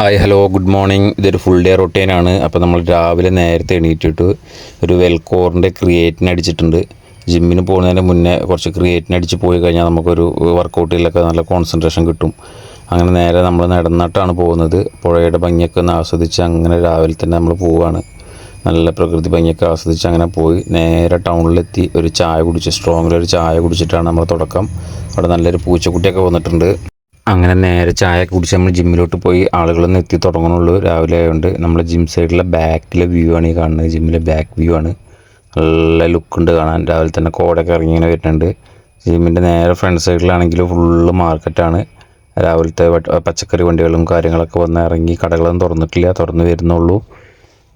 Hi hello good morning. ഇതൊരു full day റൊട്ടീനാണ് അപ്പോൾ നമ്മൾ രാവിലെ നേരത്തെ എണീറ്റിട്ട് ഒരു വെൽക്കോറിന്റെ ക്രിയേറ്റിന് അടിച്ചിട്ടുണ്ട്. ജിമ്മിന് പോകുന്നതിന് മുന്നേ കുറച്ച് ക്രിയേറ്റിന് അടിച്ച് പോയി കഴിഞ്ഞാൽ നമുക്കൊരു വർക്കൗട്ടിലൊക്കെ നല്ല കോൺസെൻട്രേഷൻ കിട്ടും. അങ്ങനെ നേരെ നമ്മൾ നടന്നിട്ടാണ് പോകുന്നത്. പുഴയുടെ ഭംഗിയൊക്കെ ഒന്ന് ആസ്വദിച്ച് അങ്ങനെ രാവിലെ തന്നെ നമ്മൾ പോവുകയാണ് നല്ല പ്രകൃതി ഭംഗിയൊക്കെ ആസ്വദിച്ച് അങ്ങനെ പോയി. നേരെ ടൗണിലെത്തി ഒരു ചായ കുടിച്ച് സ്ട്രോങ്ങിലൊരു ചായ കുടിച്ചിട്ടാണ് നമ്മൾ തുടക്കം. അവിടെ നല്ലൊരു പൂച്ചക്കുട്ടിയൊക്കെ വന്നിട്ടുണ്ട്. അങ്ങനെ നേരെ ചായ കുടിച്ച് നമ്മൾ ജിമ്മിലോട്ട് പോയി. ആളുകളൊന്നും എത്തി തുടങ്ങണുള്ളൂ. രാവിലെ ആയതുകൊണ്ട് നമ്മളെ ജിം സൈഡിലെ ബാക്കിലെ വ്യൂ ആണ് ഈ കാണുന്നത്. ജിമ്മിലെ ബാക്ക് വ്യൂ ആണ്. നല്ല ലുക്ക് ഉണ്ട് കാണാൻ. രാവിലെ തന്നെ കോടൊക്കെ ഇറങ്ങി ഇങ്ങനെ വരുന്നുണ്ട്. ജിമ്മിന്റെ നേരെ ഫ്രണ്ട് സൈഡിലാണെങ്കിൽ ഫുള്ള് മാർക്കറ്റാണ് രാവിലത്തെ പച്ചക്കറി വണ്ടികളും കാര്യങ്ങളൊക്കെ വന്ന് ഇറങ്ങി കടകളൊന്നും തുറന്നിട്ടില്ല. തുറന്ന് വരുന്നുള്ളൂ.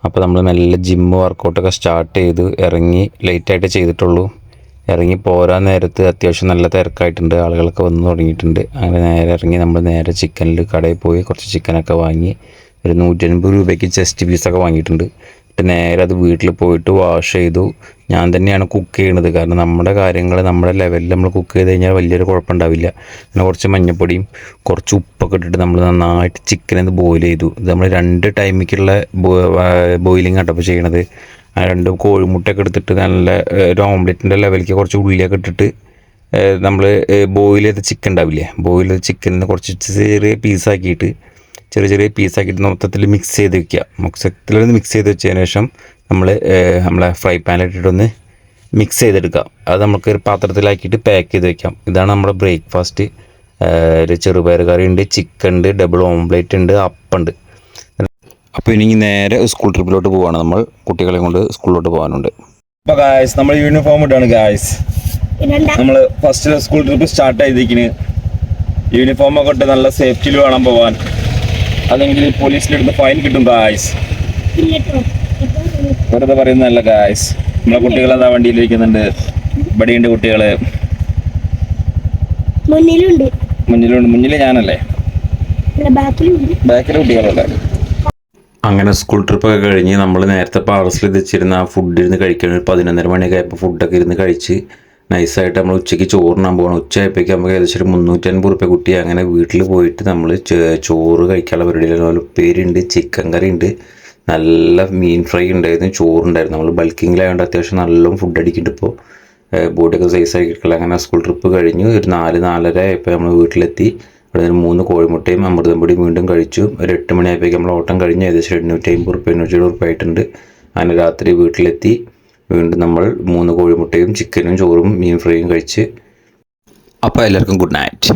അപ്പോൾ നമ്മൾ മെല്ലെ ജിമ്മ് വർക്കൗട്ടൊക്കെ സ്റ്റാർട്ട് ചെയ്ത് ഇറങ്ങി ലേറ്റായിട്ട് ചെയ്തിട്ടുള്ളൂ. ഇറങ്ങി പോരാൻ നേരത്ത് അത്യാവശ്യം നല്ല തിരക്കായിട്ടുണ്ട്. ആളുകളൊക്കെ വന്ന് തുടങ്ങിയിട്ടുണ്ട്. അങ്ങനെ നേരെ ഇറങ്ങി നമ്മൾ നേരെ ചിക്കനിൽ കടയിൽ പോയി കുറച്ച് ചിക്കനൊക്കെ വാങ്ങി ഒരു നൂറ്റൻപത് രൂപയ്ക്ക് ചെസ്റ്റ് പീസൊക്കെ വാങ്ങിയിട്ടുണ്ട്. എന്നിട്ട് നേരെ അത് വീട്ടിൽ പോയിട്ട് വാഷ് ചെയ്തു. ഞാൻ തന്നെയാണ് കുക്ക് ചെയ്യണത്. കാരണം നമ്മുടെ കാര്യങ്ങൾ നമ്മുടെ ലെവലിൽ നമ്മൾ കുക്ക് ചെയ്ത് കഴിഞ്ഞാൽ വലിയൊരു കുഴപ്പമുണ്ടാവില്ല. പിന്നെ കുറച്ച് മഞ്ഞപ്പൊടിയും കുറച്ച് ഉപ്പൊക്കെ ഇട്ടിട്ട് നമ്മൾ നന്നായിട്ട് ചിക്കൻ ബോയിൽ ചെയ്തു. ഇത് നമ്മൾ രണ്ട് ടൈമിക്കുള്ള ബോയിലിംഗ് ആട്ടപ്പോൾ ചെയ്യണത്. രണ്ട് കോഴിമുട്ടയൊക്കെ എടുത്തിട്ട് നല്ല ഓംലെറ്റിന്റെ ലെവലിലേക്ക് കുറച്ച് ഉള്ളിയൊക്കെ ഇട്ടിട്ട് നമ്മൾ ബോയിൽ ചെയ്ത ചിക്കൻ ഉണ്ടാവില്ലേ? ബോയിൽ ചെയ്ത ചിക്കനിന് കുറച്ച് ചെറിയ പീസാക്കിയിട്ട് ചെറിയ ചെറിയ പീസാക്കിയിട്ട് മൊത്തത്തിൽ മിക്സ് ചെയ്ത് വെക്കുക മൊത്തത്തിലൊന്ന് മിക്സ് ചെയ്ത് വെച്ചതിന് ശേഷം നമ്മൾ നമ്മളെ ഫ്രൈ പാനിലിട്ടിട്ടൊന്ന് മിക്സ് ചെയ്തെടുക്കാം. അത് നമുക്ക് ഒരു പാത്രത്തിലാക്കിയിട്ട് പാക്ക് ചെയ്ത് വെക്കാം. ഇതാണ് നമ്മുടെ ബ്രേക്ക്ഫാസ്റ്റ് ഒരു ചെറുപയർ കറി ഉണ്ട് ചിക്കൻ ഉണ്ട് ഡബിൾ ഓംപ്ലേറ്റ് ഉണ്ട്. അപ്പുണ്ട് അപ്പോൾ ഇനി നേരെ സ്കൂൾ ട്രിപ്പിലോട്ട് പോവാണ് നമ്മൾ. കുട്ടികളെ കൊണ്ട് സ്കൂളിലോട്ട് പോകാനുണ്ട് അപ്പൊ ഗായ്സ് നമ്മൾ യൂണിഫോം ഇട്ടാണ് ഗായ്സ് നമ്മൾ ഫസ്റ്റ് സ്കൂൾ ട്രിപ്പ് സ്റ്റാർട്ട് ചെയ്തിരിക്കുന്നു യൂണിഫോം ഒക്കെ ഇട്ട് നല്ല സേഫ്റ്റിയിൽ വേണം പോവാൻ. അല്ലെങ്കിൽ പോലീസിന്റെ അടുത്ത് ഫൈൻ കിട്ടും ഗായ്സ് വെറുതെ പറയുന്നതല്ല ഗായ്സ് നമ്മളെ കുട്ടികൾ അതാ വണ്ടിയിലിരിക്കുന്നുണ്ട് ഇവിടെയുണ്ട് കുട്ടികൾ. മുന്നിലുണ്ട്. മുന്നിലുണ്ട്. മുന്നിൽ ഞാനല്ലേ? ബാക്കിൽ കുട്ടികളുണ്ട് അങ്ങനെ സ്കൂൾ ട്രിപ്പൊക്കെ കഴിഞ്ഞ് നമ്മൾ നേരത്തെ പാർസൽ വെച്ചിരുന്ന ആ ഫുഡ് ഇരുന്ന് കഴിക്കാൻ ഒരു പതിനൊന്നര മണിയൊക്കെ ആയപ്പോൾ ഫുഡൊക്കെ ഇരുന്ന് കഴിച്ച് നൈസായിട്ട് നമ്മൾ ഉച്ചയ്ക്ക് ചോറിനാൻ പോകണം ഉച്ച ആയപ്പോഴേക്കും നമുക്ക് ഏകദേശം ഒരു മുന്നൂറ്റൻപത് റുപ്യ കുട്ടി അങ്ങനെ വീട്ടിൽ പോയിട്ട് നമ്മൾ ചോറ് കഴിക്കാനുള്ള പരിപാടിയിൽ അതുപോലെ ഉപ്പേരിയുണ്ട് ചിക്കൻ കറി ഉണ്ട് നല്ല മീൻ ഫ്രൈ ഉണ്ടായിരുന്നു ചോറുണ്ടായിരുന്നു. നമ്മൾ ബൾക്കിങ്ങിലായതുകൊണ്ട് അത്യാവശ്യം നല്ലോണം ഫുഡ് അടിക്കുന്നുണ്ട് ഇപ്പോൾ ബോഡിയൊക്കെ സൈസ് കിട്ടില്ല അങ്ങനെ സ്കൂൾ ട്രിപ്പ് കഴിഞ്ഞു. ഒരു നാല് നാലര ആയപ്പോൾ നമ്മൾ വീട്ടിലെത്തി. അവിടെ നിന്ന് മൂന്ന് കോഴിമുട്ടയും അമൃതം പൊടിയും വീണ്ടും കഴിച്ചു. ഒരു എട്ട് മണിയായപ്പോഴേക്കും നമ്മൾ ഓട്ടം കഴിഞ്ഞ് ഏകദേശം എണ്ണൂറ്റി അമ്പത് റുപ്യ എണ്ണൂറ്റി എഴുപത് ആയിട്ടുണ്ട്. അങ്ങനെ രാത്രി വീട്ടിലെത്തി. വീണ്ടും നമ്മൾ മൂന്ന് കോഴിമുട്ടയും ചിക്കനും ചോറും മീൻ ഫ്രൈയും കഴിച്ച്. അപ്പോൾ എല്ലാവർക്കും ഗുഡ് നൈറ്റ്